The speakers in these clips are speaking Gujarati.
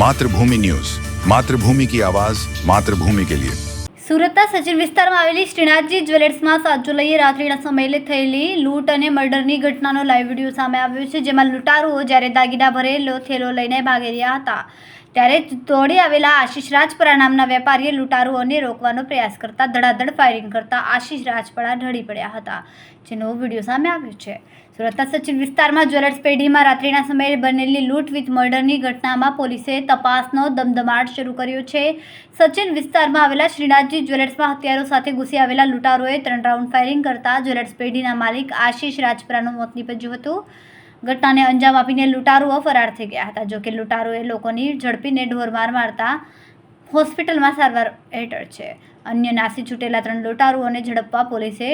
માતૃભૂમિ ન્યૂઝ. માતૃભૂમિ કી આવાજ, માતૃભૂમિ કે લિયે. સુરતના સચિન વિસ્તારમાં આવેલી શ્રીનાથજી જ્વેલર્સમાં સાત લઈએ રાત્રિના સમયે થયેલી લૂંટ અને મર્ડરની ઘટનાનો લાઈવ વીડિયો સામે આવ્યો છે, જેમાં લૂંટારુઓ જ્યારે દાગીના ભરેલો થેલો લઈને ભાગી રહ્યા હતા. ત્યારે દોડી આવેલા આશીષ રાજપરા નામના વેપારીએ લૂંટારુઓને રોકવાનો પ્રયાસ કરતા ધડાધડ ફાયરિંગ કરતા આશીષ રાજપરા ઢળી પડ્યા હતા, જેનો વીડિયો સામે આવ્યો છે. સુરતના સચિન વિસ્તારમાં જ્વેલર્સ પેઢીમાં રાત્રિના સમયે બનેલી લૂંટ વિથ મર્ડરની ઘટનામાં પોલીસે તપાસનો દમદમાટ શરૂ કર્યો છે. સચિન વિસ્તારમાં આવેલા શ્રીનાથજી જ્વેલર્સમાં હથિયારો સાથે ઘૂસી આવેલા લૂંટારોએ ત્રણ રાઉન્ડ ફાયરિંગ કરતા જ્વેલર્સ પેઢીના માલિક આશીષ રાજપરાનું મોત નીપજ્યું હતું. ઘટનાને અંજામ આપીને લૂંટારુઓ ફરાર થઈ ગયા હતા. જોકે લૂંટારોએ લોકોની ઝડપીને ઢોરમાર મારતા હોસ્પિટલમાં સારવાર હેઠળ છે. અન્ય નાસી છૂટેલા ત્રણ લૂંટારુઓને ઝડપવા પોલીસે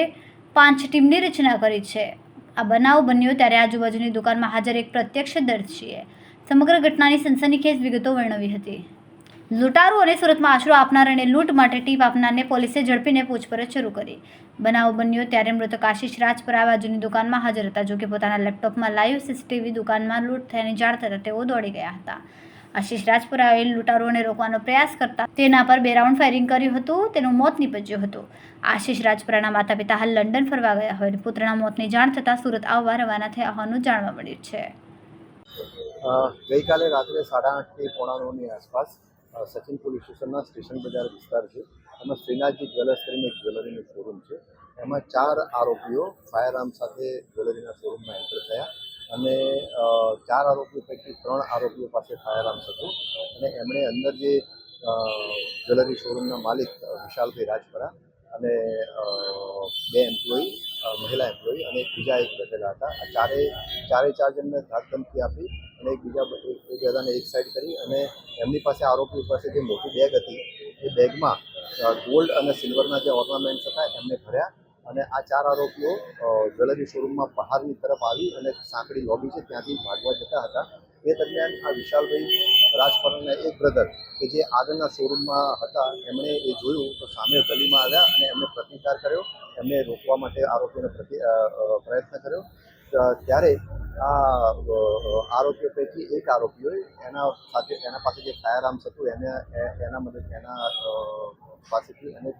પાંચ ટીમની રચના કરી છે. આ બનાવ બન્યો ત્યારે આજુબાજુની દુકાનમાં હાજર એક પ્રત્યક્ષદર્શીએ સમગ્ર ઘટનાની સનસનીખેજ વિગતો વર્ણવી હતી. લૂંટારુઓને સુરતમાં આશરો આપનાર અને લૂંટ માટે ટીપ આપનારને પોલીસે ઝડપીને પૂછપરછ શરૂ કરી. બનાવ બન્યો ત્યારે મૃતક આશીષ રાજપરા બાજુની દુકાનમાં હાજર હતા, જોકે પોતાના લેપટોપમાં લાઈવ સીસીટીવી દુકાનમાં લૂંટ થયાની જાણ થતાં તેઓ દોડી ગયા હતા. આશીષ રાજપુરાએ લૂંટારોને રોકવાનો પ્રયાસ કરતા તેના પર બે રાઉન્ડ ફાયરિંગ કર્યું હતું, તેનું મોત નીપજ્યું હતું. આશીષ રાજપુરાના માતા પિતા હાલ લંડન ફરવા ગયા હોય. અને પુત્રના મોતની જાણ થતાં સુરત આવવા રવાના થયા હોવાનું જાણવા મળ્યું છે. ગઈકાલે રાત્રે સાડા આઠથી પોણા નવની આસપાસ સચિન પોલીસ સ્ટેશનના સ્ટેશન બજાર વિસ્તાર છે. એમાં શ્રીનાથજી જ્વેલર્સ કરીને એક જ્વેલરીનું શોરૂમ છે. એમાં ચાર આરોપીઓ ફાયર આર્મ સાથે જ્વેલરીના શોરૂમમાં એન્ટર થયા અને ચાર આરોપીઓ પૈકી ત્રણ આરોપીઓ પાસે ફાયર આર્મ્સ હતું અને એમણે અંદર જે જ્વેલરી શોરૂમના માલિક વિશાલભાઈ રાજપરા અને બે એમ્પ્લોયી મહિલા એમ્પ્લોયી અને બીજા એક બેઠેલા હતા. આ ચારે ચારે ચાર જણને ધાક ધમકી આપી અને એકબીજા એક બધાને એક સાઈડ કરી અને એમની પાસે આરોપી પાસે જે મોટી બેગ હતી, એ બેગમાં ગોલ્ડ અને સિલ્વરના જે ઓર્નામેન્ટ્સ હતા, એમને ભર્યા અને આ ચાર આરોપીઓ જ્વેલરી શોરૂમમાં બહારની તરફ આવી અને સાંકડી લોબી છે, ત્યાંથી ભાગવા જતા હતા. એ દરમિયાન આ વિશાલભાઈ રાજપરાના એક બ્રધર કે જે આગળના શોરૂમમાં હતા, એમણે એ જોયું તો સામે ગલીમાં આવ્યા અને એમને પ્રતિકાર કર્યો. એમને રોકવા માટે આરોપીઓને પ્રતિ પ્રયત્ન કર્યો. ત્યારે આ આરોપીઓ પૈકી એક આરોપીઓએ એના સાથે, એના પાસે જે ફાયર આર્મ્સ હતું, એને એના મદદ, એના પાસેથી એને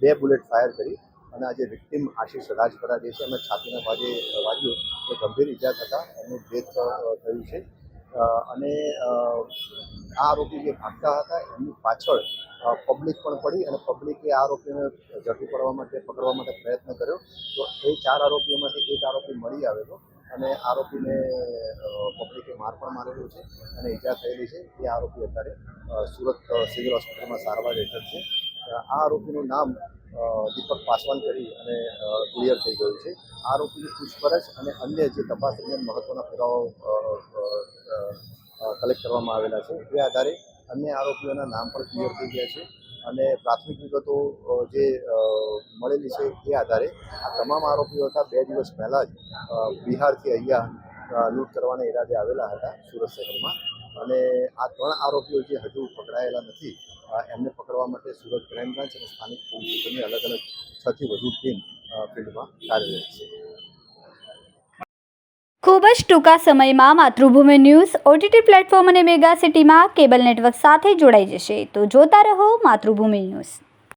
બે બુલેટ ફાયર કરી અને આજે વિક્ટિમ આશીષ રાજપરા જે છે એમને છાતીના ભાગે વાગ્યું એ ગંભીર ઇજા થતા એનું ડેથ થયું છે. અને આ આરોપી જે ભાગતા હતા એમની પાછળ પબ્લિક પણ પડી અને પબ્લિકે આ આરોપીને ઝડપી પડવા માટે, પકડવા માટે પ્રયત્ન કર્યો. તો એ ચાર આરોપીઓમાંથી એક આરોપી મળી આવેલો અને આરોપીને પબ્લિકે માર પણ મારેલો છે અને ઈજા થયેલી છે. એ આરોપી અત્યારે સુરત સિવિલ હોસ્પિટલમાં સારવાર હેઠળ છે. આ આરોપીનું નામ દીપક પાસવાન કરી અને ક્લિયર થઈ ગયું છે. આરોપીની પૂછપરછ અને અન્ય જે તપાસ દરમિયાન મહત્વના પુરાવાઓ કલેક્ટ કરવામાં આવેલા છે, એ આધારે અન્ય આરોપીઓના નામ પણ ક્લિયર થઈ ગયા છે અને પ્રાથમિક વિગતો જે મળેલી છે એ આધારે આ તમામ આરોપીઓ હતા, બે દિવસ પહેલાં જ બિહારથી અહીંયા લૂંટ કરવાના ઈરાદે આવેલા હતા સુરત શહેરમાં. અને આ ત્રણ આરોપીઓ જે હજુ પકડાયેલા નથી એમને પકડવા માટે સુરત ક્રાઇમ બ્રાન્ચ અને સ્થાનિક પોલીસ સ્ટેશનની અલગ અલગ છથી વધુ ટીમ ફિલ્ડમાં કાર્યરત છે. ખૂબ જ ટૂંકા સમયમાં માતૃભૂમિ ન્યૂઝ, ઓટીટી પ્લેટફોર્મ અને મેગા સિટીમાં કેબલ નેટવર્ક સાથે જોડાઈ જશે. તો જોતા રહો માતૃભૂમિ ન્યૂઝ.